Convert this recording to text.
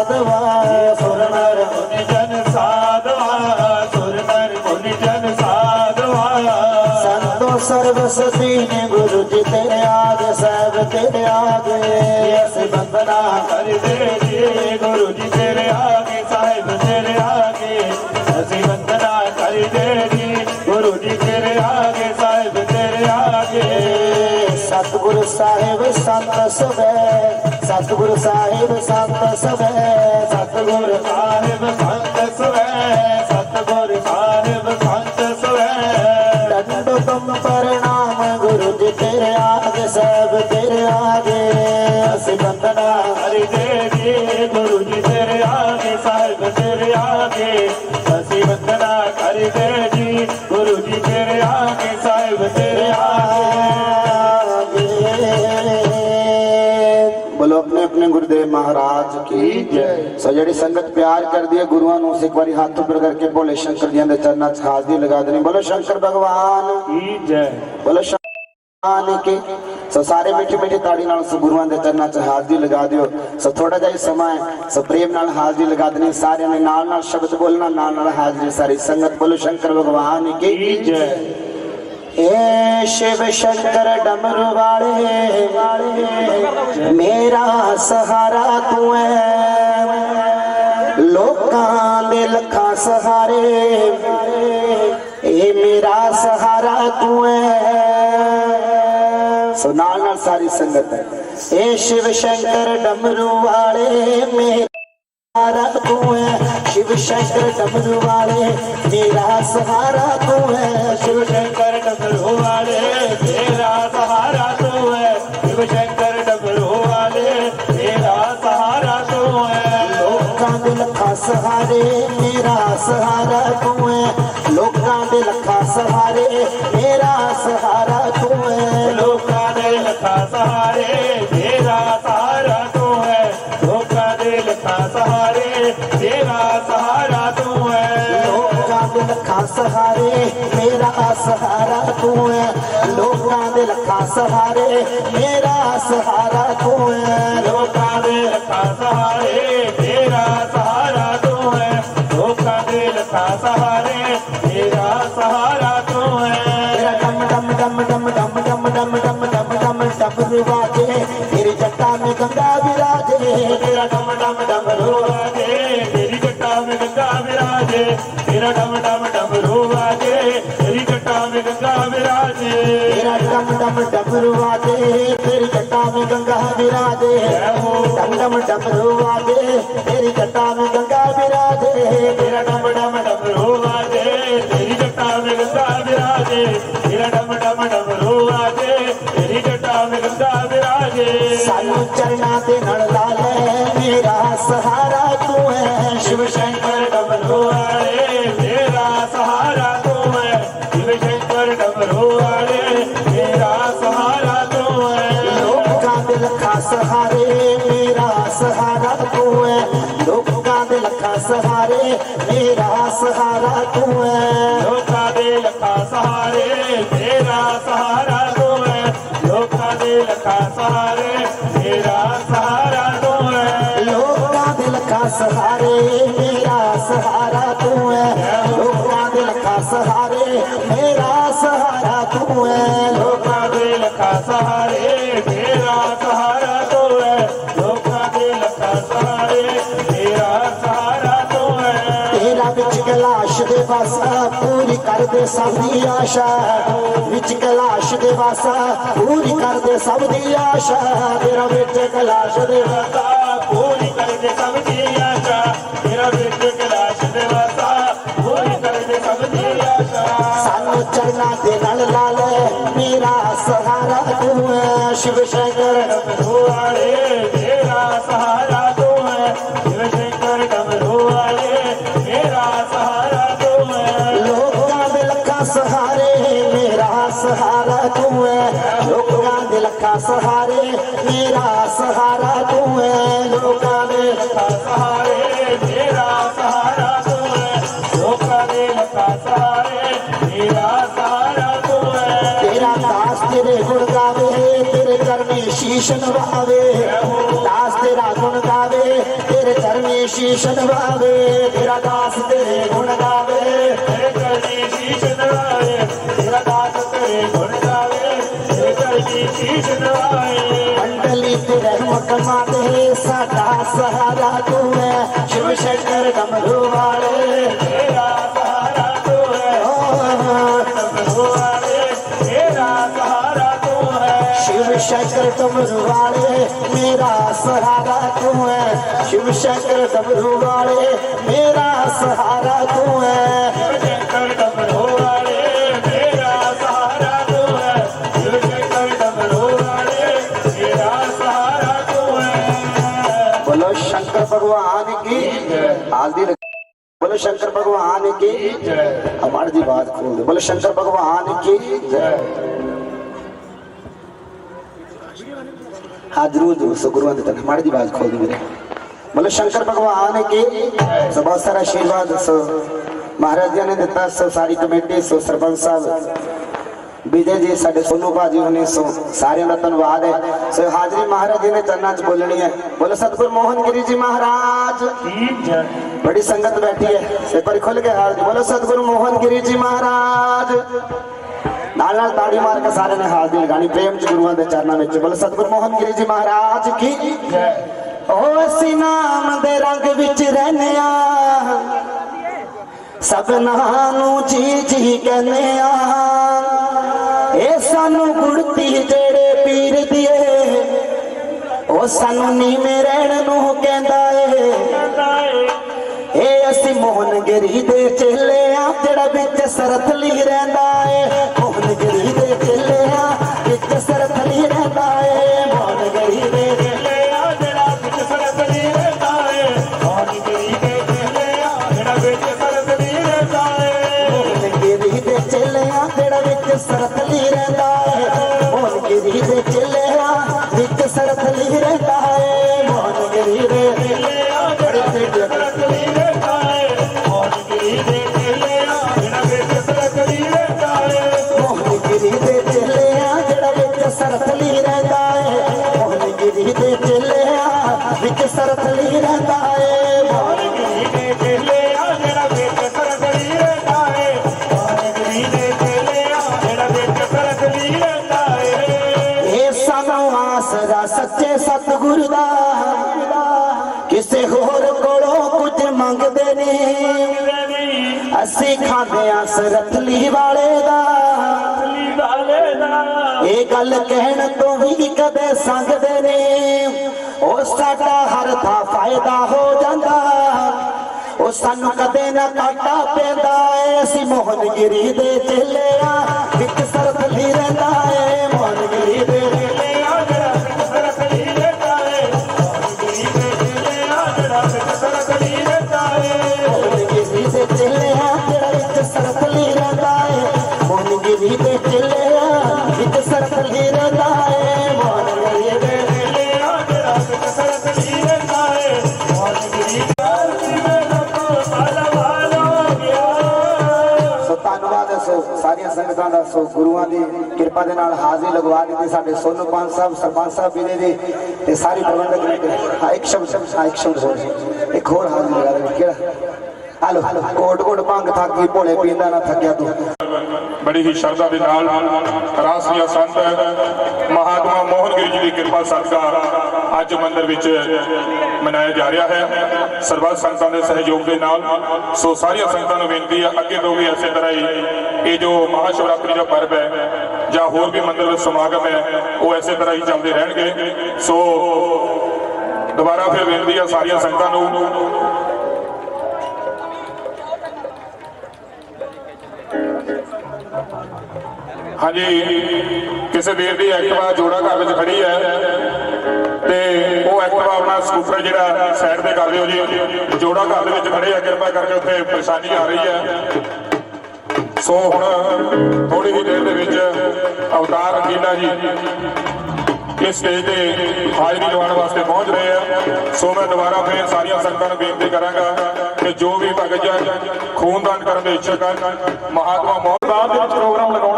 ਸਾਧਵਾ ਸੁਰ ਨਰ ਮੁਨਿ ਜਨ ਸਾਧਵਾ ਸੁਰ ਨਰ ਮੁਨਿ ਜਨ ਸਾਧਵਾ। ਸੰਤੋ ਸਰਬ ਸਤੀਨ ਗੁਰੂ ਜੀ ਤੇਰੇ ਆਗੇ ਸਹਿਬ ਤੇਰੇ ਆਗੇ ਅਸੀਂ ਬੰਦਨਾ ਕਰਦੇ ਜੀ ਗੁਰੂ ਜੀ ਤੇਰੇ ਆਗੇ ਸਾਹਿਬ ਤੇਰੇ ਆਗੇ ਅਸੀਂ ਬੰਦਨਾ ਕਰਦੇ ਜੀ ਗੁਰੂ ਜੀ ਤੇਰੇ ਆਗੇ ਸਾਹਿਬ ਤੇਰੇ ਆਗੇ ਸਤਿਗੁਰੂ ਸਾਹਿਬ ਸੰਤ ਸਵੇ ਸਤਿਗੁਰੂ ਸਾਹਿਬ ਸੰਤ ਸਵੇ ਸਤਿਗੁਰ ਸਾਹਿਬ ਸੰਤ ਸਵੈ ਸਤਿਗੁਰ ਸਾਹਿਬ ਸੰਤ ਸਵੈ ਦੰਡੋ ਤੁਮ ਬੋਲੋ ਆਪਣੇ ਆਪਣੇ ਗੁਰਦੇਵ ਮਹਾਰਾਜ ਕੀ ਜੈ। ਸੋ ਜਿਹੜੀ ਸੰਗਤ ਪਿਆਰ ਕਰਦੀ ਹੈ ਗੁਰੂਆਂ ਨੂੰ ਇੱਕ ਵਾਰੀ ਹੱਥ ਉੱਪਰ ਕਰਕੇ ਭੋਲੇ ਸ਼ੰਕਰ ਜੀ ਦੇ ਚਰਨਾਂ 'ਚ ਹਾਜ਼ਰੀ ਲਗਾ ਦੇਣੀ। ਬੋਲੋ ਸ਼ੰਕਰ ਭਗਵਾਨ। ਕੀ ਜੈ। ਬੋਲੋ ਸ਼ਾਨ ਕੀ। ਸੋ ਸਾਰੇ ਮਿੱਠੀ ਮਿੱਠੀ ਤਾੜੀ ਨਾਲ ਸੋ ਗੁਰੂਆਂ ਦੇ ਚਰਨਾਂ 'ਚ ਹਾਜ਼ਰੀ ਲਗਾ ਦਿਓ। ਸੋ ਥੋੜਾ ਜਿਹਾ ਸਮਾਂ ਹੈ। ਸੋ ਪ੍ਰੇਮ ਨਾਲ ਹਾਜ਼ਰੀ ਲਗਾ ਦੇਣੀ। ਸਾਰਿਆਂ ਨੇ ਨਾਲ ਨਾਲ ਸ਼ਬਦ ਬੋਲਣਾ ਨਾਲ ਨਾਲ ਹਾਜ਼ਰੀ ਸਾਰੀ ਸੰਗਤ। ਬੋਲੋ ਸ਼ੰਕਰ ਭਗਵਾਨ ਕੀ ਜੈ। اے شیو شنکر ڈمر والے، میرا سہارا تو ہے۔ لوکاں دے لکھا سہارے، اے میرا سہارا تو ہے۔ ساری سنگت ہے۔ اے شیو شنکر ڈمرو والے، میرا سہارا تو ہے۔ شیو شنکر ڈمرو والے، میرا سہارا تو ہے۔ ਸਹਾਰਾ ਤੂੰ ਹੈ। ਲੋਕਾਂ ਦੇ ਲੱਖਾਂ ਸਹਾਰੇ ਮੇਰਾ ਸਹਾਰਾ ਤੂੰ ਹੈ। ਲੋਕਾਂ ਦੇ ਲੱਖਾਂ ਸਹਾਰੇ ਤੇਰਾ ਸਹਾਰਾ ਤੂੰ ਹੈ। ਲੋਕਾਂ ਦੇ ਲੱਖਾਂ ਸਹਾਰੇ ਤੇਰਾ ਸਹਾਰਾ ਤੂੰ ਹੈ। ਲੋਕਾਂ ਦੇ ਲੱਖਾਂ ਸਹਾਰੇ ਮੇਰਾ ਸਹਾਰਾ ਤੂੰ ਹੈ। ਲੋਕਾਂ ਦੇ ਲੱਖਾਂ ਸਹਾਰੇ ਮੇਰਾ ਸਹਾਰਾ ਤੂੰ ਹੈ। ਲੋਕਾਂ ਦੇ تیرا ڈم ڈم ڈم روا دے تیری جٹا میں گنگا میرا دے تیرا ڈم ڈم ڈم روا دے تیری جٹا میں گنگا میرا دے تیرا ڈم ڈم ڈم روا دے تیری جٹا میں گنگا میرا دے ڈم ڈم ڈم روا دے تیری جٹا میں گنگا میرا دے تیرا ڈم ڈم ڈم روا دے تیری جٹا میں گنگا میرا دے تیرا ڈم ਸਹਾਰੇ ਮੇਰਾ ਸਹਾਰਾ ਤੂੰ ਹੈ ਲੋਕਾਂ ਦੇ ਲੱਖਾਂ ਸਹਾਰੇ ਮੇਰਾ ਸਹਾਰਾ ਤੂੰ ਹੈ ਲੋਕਾਂ ਦੇ ਲੱਖਾਂ ਸਹਾਰੇ ਕਲਾਸ਼ ਦੇ ਵਾਸਾ ਪੂਰੀ ਕਰਦੇ ਸਭ ਦੀ ਆਸ਼ਾ। ਵਿੱਚ ਕਲਾਸ਼ ਦੇ ਵਾਸਾ ਪੂਰੀ ਕਰਦੇ ਸਭ ਦੀ ਆਸ਼ਾ। ਤੇਰਾ ਵਿੱਚ ਕਲਾਸ਼ ਦੇ ਵਾਸਾ ਪੂਰੀ ਕਰਦੇ ਸਭ ਤੂੰ ਹੈ ਲੋਕਾਂ ਦੇ ਲੱਖਾਂ ਸਹਾਰੇ, ਮੇਰਾ ਸਹਾਰਾ ਤੂੰ ਹੈ ਲੋਕਾਂ ਦੇ ਲੱਖਾਂ ਸਹਾਰੇ, ਮੇਰਾ ਸਹਾਰਾ ਤੂੰ ਹੈ ਲੋਕਾਂ ਦੇ ਲੱਖਾਂ ਸਹਾਰੇ, ਮੇਰਾ ਸਹਾਰਾ ਤੂੰ ਹੈ ਤੇਰਾ ਦਾਸ ਤੇਰੇ ਗੁਣ ਗਾਵੇ, ਤੇਰੇ ਚਰਨੀ ਸ਼ੀਸ਼ ਨਵਾਵੇ ਦਾਸ ਤੇਰਾ ਗੁਣ ਗਾਵੇ, ਤੇਰੇ ਚਰਨੀ ਕਰਨੀ ਸ਼ੀਸ਼ ਨਵਾਵੇ ਤੇਰਾ ਦਾਸ حکما دے سہارا تو ہے شیو سہارا تو ہے سہارا تو شیو والے میرا سہارا تو ہے شیو شکر کمرو والے میرا سہارا تو ہے भगवान की हमारी जी बात खोल दे बोलो शंकर भगवान की हाँ जरूर जरूर सो गुरुआं दे तन हमारी जी बात खोल दे मेरे बोलो शंकर भगवान की सो बहुत सारा आशीर्वाद सो महाराज जी ने दिता सो सारी कमेटी सो सरपंच साहब ਵਿਜੇ ਜੀ ਸਾਡੇ ਸੋਨੂ ਭਾਜੀ ਹੁਣੇ ਸੋ ਸਾਰਿਆਂ ਦਾ ਧੰਨਵਾਦ ਹੈ। ਸੋ ਹਾਜ਼ਰੀ ਮਹਾਰਾਜ ਜੀ ਨੇ ਚਰਨਾਂ 'ਚ ਬੋਲਣੀ ਹੈ। ਬੋਲੋ ਸਤਿਗੁਰ ਮੋਹਨ ਗਿਰੀ ਜੀ ਮਹਾਰਾਜ। ਬੜੀ ਸੰਗਤ ਬੈਠੀ ਹੈ। ਇੱਕ ਵਾਰੀ ਖੁੱਲ ਕੇ ਜੀ ਬੋਲੋ ਸਤਿਗੁਰੂ ਮੋਹਨ ਗਿਰੀ ਜੀ ਮਹਾਰਾਜ। ਨਾਲ ਨਾਲ ਤਾੜੀ ਮਾਰ ਕੇ ਸਾਰਿਆਂ ਨੇ ਹਾਜ਼ਰੀ ਲਗਾਣੀ ਪ੍ਰੇਮ ਚ ਗੁਰੂਆਂ ਦੇ ਚਰਨਾਂ ਵਿੱਚ। ਬੋਲੋ ਸਤਿਗੁਰੂ ਮੋਹਨ ਗਿਰੀ ਜੀ ਮਹਾਰਾਜ ਕੀ ਓ ਅਸੀਂ ਨਾਮ ਦੇ ਰੰਗ ਵਿੱਚ ਰਹਿੰਦੇ ਆ ਸਭਨਾਂ ਨੂੰ ਜੀ ਜੀ ਕਹਿੰਦੇ ਆ ਸਾਨੂੰ ਨੀਵੇਂ ਰਹਿਣ ਨੂੰ ਕਹਿੰਦਾ ਏ। ਇਹ ਅਸੀਂ ਮੋਹਨਗਿਰੀ ਦੇ ਚੇਲੇ ਆ, ਜਿਹੜਾ ਵਿੱਚ ਸਰਥਲੀ ਰਹਿੰਦਾ ਏ। ਕਿਸੇ ਹੋਰ ਕੋਲੋਂ ਕੁਝ ਮੰਗਦੇ ਨਹੀਂ ਅਸੀਂ ਖਾਂਦੇ ਆ ਸਰਥਲੀ ਵਾਲੇ ਦਾ। ਇਹ ਗੱਲ ਕਹਿਣ ਤੋਂ ਵੀ ਕਦੇ ਸੰਗਦੇ ਨੇ। ਉਹ ਸਾਡਾ ਹਰ ਥਾਂ ਫਾਇਦਾ ਹੋ ਜਾਂਦਾ। ਉਹ ਸਾਨੂੰ ਕਦੇ ਨਾ ਘਾਟਾ ਪੈਂਦਾ। ਏ ਅਸੀਂ ਮੋਹਨਗਿਰੀ ਦੇ ਚੇਲੇ ਆ ਇੱਕ ਸਰਫਲੀ ਰਹਿੰਦਾ ਏ। ਦੇ ਚੇਲੇ ਇੱਕ ਸਰਫਲੀ ਰਹਿੰਦਾ ਏ ਮੋਹਨਗਿਰੀ ਦੇ ਚੇਲੇ ਜਿਹੜਾ ਵਿੱਚ ਸਰਸਰੀ ਰਹਿੰਦਾ ਏ ਮੋਹਨ ਗਿਰੀ ਸਾਰੀਆਂ ਸੰਗਤਾਂ ਦਾ ਸੋ ਗੁਰੂਆਂ ਦੀ ਕਿਰਪਾ ਦੇ ਨਾਲ ਹਾਜ਼ਰੀ ਲਗਵਾ ਦਿੱਤੀ ਸਾਡੇ ਸੋਨੂ ਪੰਜ ਸਾਹਿਬ, ਸਰਪੰਚ ਸਾਹਿਬ ਵੀਰੇ ਦੀ ਤੇ ਸਾਰੀ ਪ੍ਰਬੰਧਕ ਨੇ ਹਾਂ, ਇੱਕ ਸ਼ਬਦ ਹਾਂ, ਇੱਕ ਸ਼ਬਦ ਹੋਰ। ਇੱਕ ਹੋਰ ਹਾਜ਼ਰੀ ਲਗਾ ਦੇ। ਕਿਹੜਾ? ਹਲੋ ਕੋਟ ਕੋਟ ਭੰਗ ਥਾਕੀ ਭੋਲੇ ਪੀਂਦਾ ਨਾ ਥੱਕਿਆ ਤੂੰ। ਬੜੀ ਹੀ ਸ਼ਰਧਾ ਦੇ ਨਾਲ ਰਾਸੀਆ ਸੰਤ ਮਹਾਤਮਾ ਮੋਹਨ ਜੀ ਦੀ ਕਿਰਪਾ ਸਦਕਾ ਅੱਜ ਮੰਦਿਰ ਵਿੱਚ ਮਨਾਇਆ ਜਾ ਰਿਹਾ ਹੈ। ਸਰਬੱਤ ਸੰਗਤਾਂ ਦੇ ਸਹਿਯੋਗ ਦੇ ਨਾਲ ਸੋ ਸਾਰੀਆਂ ਸੰਗਤਾਂ ਨੂੰ ਬੇਨਤੀ ਹੈ, ਅੱਗੇ ਤੋਂ ਵੀ ਇਸੇ ਤਰ੍ਹਾਂ ਹੀ ਇਹ ਜੋ ਮਹਾਸ਼ਿਵਰਾਤਰੀ ਦਾ ਪਰਬ ਹੈ ਜਾਂ ਹੋਰ ਵੀ ਮੰਦਿਰ ਵਿੱਚ ਸਮਾਗਮ ਹੈ, ਉਹ ਇਸੇ ਤਰ੍ਹਾਂ ਹੀ ਚੱਲਦੇ ਰਹਿਣਗੇ। ਸੋ ਦੁਬਾਰਾ ਫਿਰ ਬੇਨਤੀ ਹੈ ਸਾਰੀਆਂ ਸੰਗਤਾਂ ਨੂੰ ਹਾਂਜੀ। ਕਿਸੇ ਵੀਰ ਦੀ ਐਕਟਿਵਾ ਜੋੜਾ ਘਰ ਵਿੱਚ ਖੜੀ ਹੈ। ਤੇ ਉਹ ਐਕਟਿਵਾ ਆਪਣਾ ਸਕੂਟਰ ਜਿਹੜਾ ਸਾਈਡ ਤੇ ਕਰ ਦਿਓ ਜੀ। ਜੋੜਾ ਘਰ ਦੇ ਵਿੱਚ ਖੜੇ ਆ। ਕਿਰਪਾ ਕਰਕੇ ਉੱਥੇ ਪਰੇਸ਼ਾਨੀ ਆ ਰਹੀ ਹੈ। ਸੋ ਹੁਣ ਥੋੜੀ ਹੀ ਦੇਰ ਦੇ ਵਿੱਚ ਅਵਤਾਰ ਰੰਗੀਲਾ ਜੀ ਇਸ ਸਟੇਜ ਤੇ ਹਾਜ਼ਰੀ ਲਵਾਉਣ ਵਾਸਤੇ ਪਹੁੰਚ ਰਹੇ ਆ। ਸੋ ਮੈਂ ਦੁਬਾਰਾ ਫੇਰ ਸਾਰੀਆਂ ਸੰਗਤਾਂ ਨੂੰ ਬੇਨਤੀ ਕਰਾਂਗਾ ਕਿ ਜੋ ਵੀ ਭਗਤ ਜਨ ਖੂਨਦਾਨ ਕਰਨ ਦੇ ਇੱਛੁਕ ਹਨ, ਮਹਾਤਮਾ ਮੋਹਨ ਬਾਅਦ ਪ੍ਰੋਗਰਾਮ ਲਗਾਉਣ